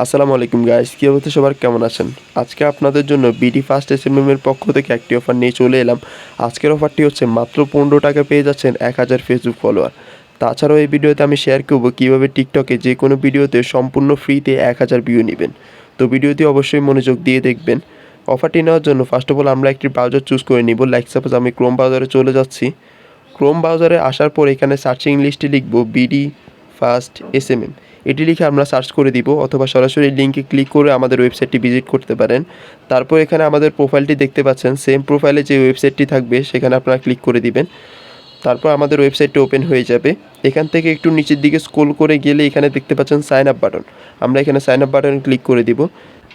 আসসালামু আলাইকুম গাইস কী অবস্থা সবার? কেমন আছেন? আজকে আপনাদের জন্য বিডি ফার্স্ট এস এর পক্ষ থেকে একটি অফার নিয়ে চলে এলাম। আজকের অফারটি হচ্ছে মাত্র পনেরো টাকা পেয়ে যাচ্ছেন এক হাজার ফেসবুক ফলোয়ার তাছাড়াও এই ভিডিওতে আমি শেয়ার করব কীভাবে টিকটকে যে কোনো ভিডিওতে সম্পূর্ণ ফ্রিতে এক হাজার ভিউ নেবেন। তো ভিডিওটি অবশ্যই মনোযোগ দিয়ে দেখবেন। অফারটি নেওয়ার জন্য ফার্স্ট অফ অল আমরা একটি ব্রাউজার চুজ করে নিব। লাইক সাপোজ আমি ক্রোম ব্রাউজারে চলে যাচ্ছি। ক্রোম ব্রাউজারে আসার পর এখানে সার্চিং লিস্টে লিখব BD first S M M এটি লিখে আমরা সার্চ করে দিব অথবা সরাসরি লিঙ্কে ক্লিক করে আমাদের ওয়েবসাইটটি ভিজিট করতে পারেন। তারপর এখানে আমাদের প্রোফাইলটি দেখতে পাচ্ছেন সেম প্রোফাইলে যে ওয়েবসাইটটি থাকবে সেখানে আপনারা ক্লিক করে দিবেন। তারপর আমাদের ওয়েবসাইটটি ওপেন হয়ে যাবে। এখান থেকে একটু নিচের দিকে স্ক্রোল করে গেলে এখানে দেখতে পাচ্ছেন সাইন আপ বাটন আমরা এখানে সাইন আপ বাটন ক্লিক করে দিব।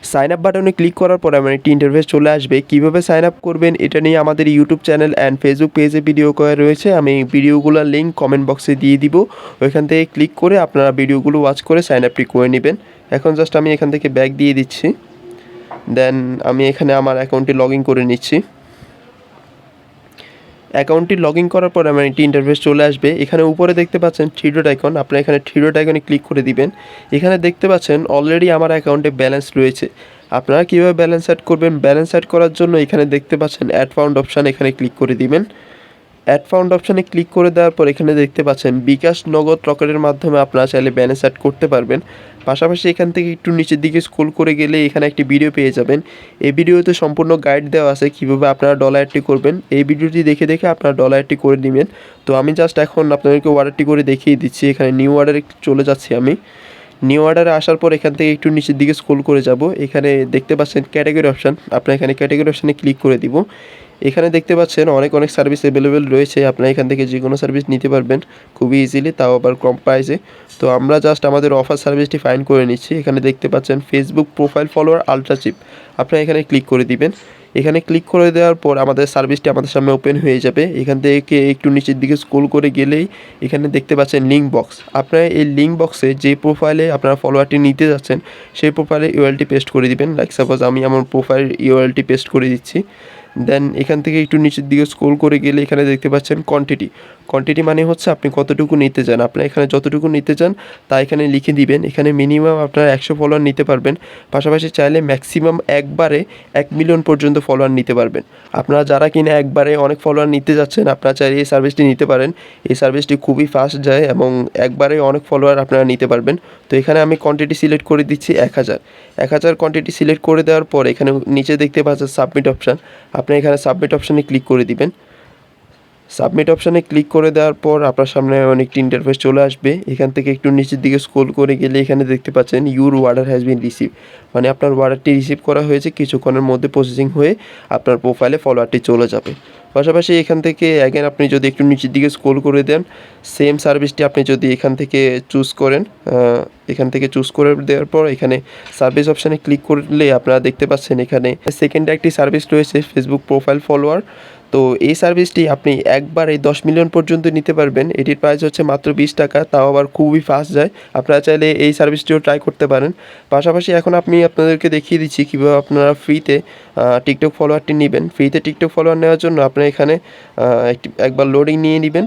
সাইন আপ বাটনে ক্লিক করার পর আমার একটি ইন্টারভেস চলে আসবে। কীভাবে সাইন আপ করবেন এটা নিয়ে আমাদের ইউটিউব চ্যানেল অ্যান্ড ফেসবুক পেজে ভিডিও করা রয়েছে। আমি ভিডিওগুলোর লিঙ্ক কমেন্ট বক্সে দিয়ে দিব। ওইখান থেকে ক্লিক করে আপনারা ভিডিওগুলো ওয়াচ করে সাইন আপটি করে নেবেন। এখন জাস্ট আমি এখান থেকে ব্যাক দিয়ে দিচ্ছি। দেন আমি এখানে আমার অ্যাকাউন্টটি লগ ইন করে নিচ্ছি। অ্যাকাউন্টটি লগ ইন করার পর আমার একটি ইন্টারফেস চলে আসবে। এখানে উপরে দেখতে পাচ্ছেন থ্রি ডট আইকন আপনারা এখানে থ্রি ডট আইকনে ক্লিক করে দিবেন। এখানে দেখতে পাচ্ছেন অলরেডি আমার অ্যাকাউন্টে ব্যালেন্স রয়েছে। আপনারা কীভাবে ব্যালেন্স অ্যাড করবেন? ব্যালেন্স অ্যাড করার জন্য এখানে দেখতে পাচ্ছেন অ্যাড ফাউন্ড অপশান এখানে ক্লিক করে দিবেন। অ্যাড ফাউন্ড অপশানে ক্লিক করে দেওয়ার পর এখানে দেখতে পাচ্ছেন, বিকাশ নগদ রকেটের মাধ্যমে আপনারা চাইলে ব্যালেন্স অ্যাড করতে পারবেন। পাশাপাশি এখান থেকে একটু নিচের দিকে স্ক্রোল করে গেলে এখানে একটি ভিডিও পেয়ে যাবেন। এই ভিডিওতে সম্পূর্ণ গাইড দেওয়া আছে কীভাবে আপনারা ডলার অ্যাডটি করবেন। এই ভিডিওটি দেখে দেখে আপনারা ডলার অ্যাডটি করে নেবেন। তো আমি জাস্ট এখন আপনাদেরকে অর্ডারটি করে দেখিয়ে দিচ্ছি। এখানে নিউ অর্ডারে চলে যাচ্ছি আমি। নিউ অর্ডারে আসার পর এখান থেকে একটু নিচের দিকে স্ক্রোল করে যাব। এখানে দেখতে পাচ্ছেন ক্যাটাগরি অপশান আপনার এখানে ক্যাটাগরি অপশানে ক্লিক করে দিব। এখানে দেখতে পাচ্ছেন অনেক অনেক সার্ভিস অ্যাভেলেবেল রয়েছে। আপনারা এখান থেকে যে কোনো সার্ভিস নিতে পারবেন। খুবই ইজিলি তাও আবার কম প্রাইসে তো আমরা জাস্ট আমাদের অফার সার্ভিসটি ফাইন করে নিচ্ছি। এখানে দেখতে পাচ্ছেন Facebook profile follower ultra cheap আপনারা এখানে ক্লিক করে দিবেন। এখানে ক্লিক করে দেওয়ার পর আমাদের সার্ভিসটি আমাদের সামনে ওপেন হয়ে যাবে। এখান থেকে একটু নিচের দিকে স্ক্রোল করে গেলেই এখানে দেখতে পাচ্ছেন লিঙ্ক বক্স আপনারা এই লিঙ্ক বক্সে যে প্রোফাইলে আপনারা ফলোয়ারটি নিতে যাচ্ছেন, সেই প্রোফাইলে ইউএলটি পেস্ট করে দিবেন। লাইক সাপোজ আমি আমার প্রোফাইল ইউএলটি পেস্ট করে দিচ্ছি। দেন এখান থেকে একটু নিচের দিকে স্ক্রোল করে গেলে এখানে দেখতে পাচ্ছেন কোয়ান্টিটি কোয়ান্টিটি মানে হচ্ছে আপনি কতটুকু নিতে চান। আপনার এখানে যতটুকু নিতে চান, তা এখানে লিখে দিবেন। এখানে মিনিমাম আপনারা একশো ফলোয়ার নিতে পারবেন। পাশাপাশি চাইলে ম্যাক্সিমাম একবারে এক মিলিয়ন পর্যন্ত ফলোয়ার নিতে পারবেন। আপনারা যারা কিনা একবারে অনেক ফলোয়ার নিতে যাচ্ছেন, আপনারা চাইলে এই সার্ভিসটি নিতে পারেন। এই সার্ভিসটি খুবই ফাস্ট যায় এবং একবারে অনেক ফলোয়ার আপনারা নিতে পারবেন। তো এখানে আমি কোয়ান্টিটি সিলেক্ট করে দিচ্ছি এক হাজার। এক হাজার কোয়ান্টিটি সিলেক্ট করে দেওয়ার পর এখানে নিচে দেখতে পাচ্ছেন সাবমিট অপশান আপনি এখানে সাবমিট অপশানে ক্লিক করে দিবেন। সাবমিট অপশানে ক্লিক করে দেওয়ার পর আপনার সামনে অনেকটি ইন্টারফেস চলে আসবে। এখান থেকে একটু নিচের দিকে স্কোল করে গেলে এখানে দেখতে পাচ্ছেন your order has been receive মানে আপনার অর্ডারটি রিসিভ করা হয়েছে, কিছুক্ষণের মধ্যে প্রসেসিং হয়ে আপনার প্রোফাইলে ফলোয়ারটি চলে যাবে। পাশাপাশি এখান থেকে অ্যাগেন আপনি যদি একটু নিচের দিকে স্ক্রোল করে দেন সেম সার্ভিসটি আপনি যদি এখান থেকে চুজ করেন এখান থেকে চুজ করে দেওয়ার পর এখানে সার্ভিস অপশানে ক্লিক করলে আপনারা দেখতে পাচ্ছেন এখানে সেকেন্ড একটি সার্ভিস রয়েছে ফেসবুক প্রোফাইল ফলোয়ার তো এই সার্ভিসটি আপনি একবার এই দশ মিলিয়ন পর্যন্ত নিতে পারবেন। এটির প্রাইস হচ্ছে মাত্র বিশ টাকা, তাও আবার খুবই ফাস্ট যায়। আপনারা চাইলে এই সার্ভিসটিও ট্রাই করতে পারেন। পাশাপাশি এখন আপনি আপনাদেরকে দেখিয়ে দিচ্ছি কীভাবে আপনারা ফ্রিতে টিকটক ফলোয়ারটি নেবেন। ফ্রিতে টিকটক ফলোয়ার নেওয়ার জন্য আপনারা এখানে একটি, একবার লোডিং নিয়ে নেবেন।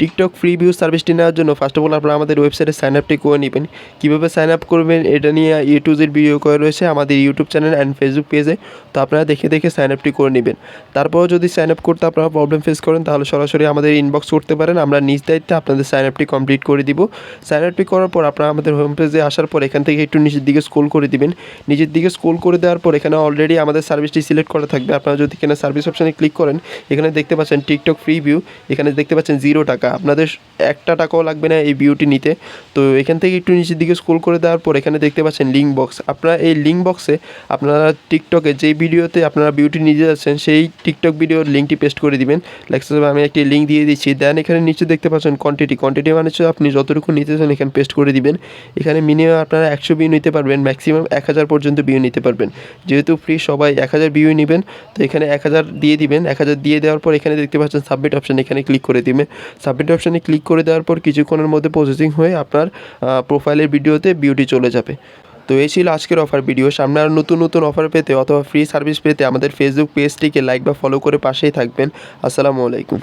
টিকটক ফ্রি ভিউ সার্ভিসটি নেওয়ার জন্য ফার্স্ট অফ অল আপনারা আমাদের ওয়েবসাইটে সাইন আপটি করে নেবেন। কীভাবে সাইন আপ করবেন, এটা নিয়ে ইউ টু জেড ভিডিও করা রয়েছে আমাদের ইউটিউব চ্যানেল অ্যান্ড ফেসবুক পেজে তো আপনারা দেখে দেখে সাইন আপটি করে নেবেন। তারপরেও যদি সাইন আপ করতে আপনারা প্রবলেম ফেস করেন, তাহলে সরাসরি আমাদের ইনবক্স করতে পারেন। আমরা নিজ দায়িত্বে আপনাদের সাইন আপটি কমপ্লিট করে দিব। সাইন আপটি করার পর আপনারা আমাদের হোম পেজে আসার পর এখান থেকে একটু নিচের দিকে স্ক্রোল করে দিবেন। নিচের দিকে স্ক্রোল করে দেওয়ার পর এখানে অলরেডি আমাদের সার্ভিসটি সিলেক্ট করা থাকবে। আপনারা যদি এখানে সার্ভিস অপশানে ক্লিক করেন, এখানে দেখতে পাচ্ছেন টিকটক ফ্রি ভিউ এখানে দেখতে পাচ্ছেন জিরো টাকা। আপনাদের একটা টাকাও লাগবে না এই ভিউটি নিতে। তো এখান থেকে একটু নিচের দিকে স্ক্রোল করে দেওয়ার পর এখানে দেখতে পাচ্ছেন লিঙ্ক বক্স আপনারা এই লিঙ্ক বক্সে আপনারা টিকটকে যেই ভিডিওতে আপনারা বিউটি নিতে যাচ্ছেন, সেই টিকটক ভিডিওর লিঙ্কটি পেস্ট করে দিবেন। লাইক আমি একটি লিঙ্ক দিয়ে দিচ্ছি। দেন এখানে নিচে দেখতে পাচ্ছেন কোয়ান্টিটি কোয়ান্টিটি মানে হচ্ছে আপনি যতটুকু নিতে চান এখানে পেস্ট করে দিবেন। এখানে মিনিমাম আপনারা একশো ভিউ নিতে পারবেন। ম্যাক্সিমাম এক হাজার পর্যন্ত ভিউ নিতে পারবেন। যেহেতু ফ্রি সবাই এক হাজার ভিউ নেবেন, তো এখানে এক হাজার দিয়ে দিবেন। এক হাজার দিয়ে দেওয়ার পর এখানে দেখতে পাচ্ছেন সাবমিট অপশান এখানে ক্লিক করে দিবেন। সাবমিট অপশানে ক্লিক করে দেওয়ার পর কিছুক্ষণের মধ্যে প্রসেসিং হয়ে আপনার প্রোফাইলের ভিডিওতে বিউটি চলে যাবে। তো এই ছিল আজকের অফার ভিডিও সামনে আর নতুন নতুন অফার পেতে অথবা ফ্রি সার্ভিস পেতে আমাদের ফেসবুক পেজটিকে লাইক বা ফলো করে পাশেই থাকবেন। আসসালামু আলাইকুম।